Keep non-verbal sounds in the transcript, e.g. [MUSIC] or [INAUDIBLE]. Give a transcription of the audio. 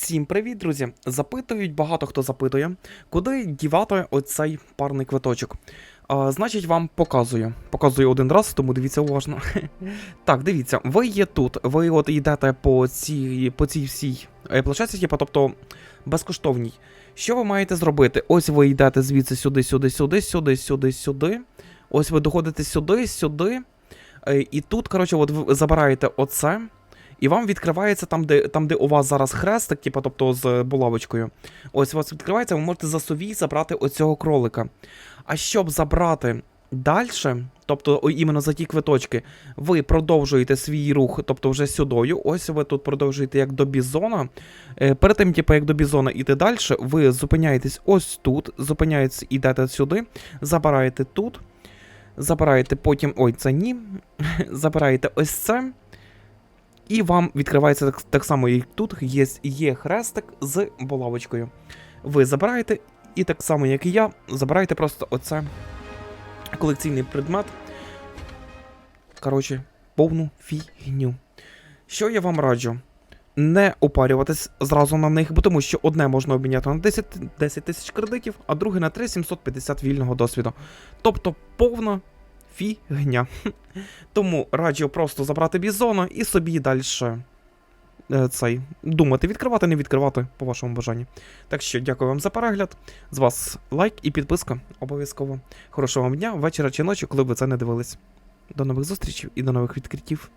Всім привіт, друзі! Запитують, багато хто запитує, куди дівати оцей парний квиточок. А, значить, вам показую. Показую один раз, тому дивіться уважно. [LAUGHS] так, дивіться, ви є тут, ви от йдете по цій, по цій всій е, площадці, типу, тобто безкоштовній. Що ви маєте зробити? Ось ви йдете звідси сюди, сюди, сюди, сюди, сюди, сюди. Ось ви доходите сюди, сюди. Е, І тут, коротше, от ви забираєте оце. І вам відкривається там, де, там, де у вас зараз хрестик, типу, тобто з булавочкою. Ось у вас відкривається, ви можете за совій забрати оцього кролика. А щоб забрати далі, тобто іменно за ті квиточки, ви продовжуєте свій рух, тобто вже сюдою. Ось ви тут продовжуєте як до бізона. Е, перед тим, типу, як до бізона іти далі, ви зупиняєтесь ось тут, зупиняєтесь, ідете сюди, забираєте тут. Забираєте потім. Ой, це ні. [LAUGHS] Забираєте ось це. І вам відкривається так, так само, як тут, є, є хрестик з булавочкою. Ви забираєте, і так само, як і я, забираєте просто оце колекційний предмет. Коротше, повну фігню. Що я вам раджу? Не опарюватись зразу на них, бо тому що одне можна обміняти на 10 10 тисяч кредитів, а друге на 3 750 вільного досвіду. Тобто повна фігня. Тому раджу просто забрати бізона і собі далі цей думати, відкривати, не відкривати по вашому бажанні. Так що дякую вам за перегляд. З вас лайк і підписка обов'язково. Хорошого вам дня, вечора чи ночі, коли ви це не дивились. До нових зустрічей і до нових відкриттів.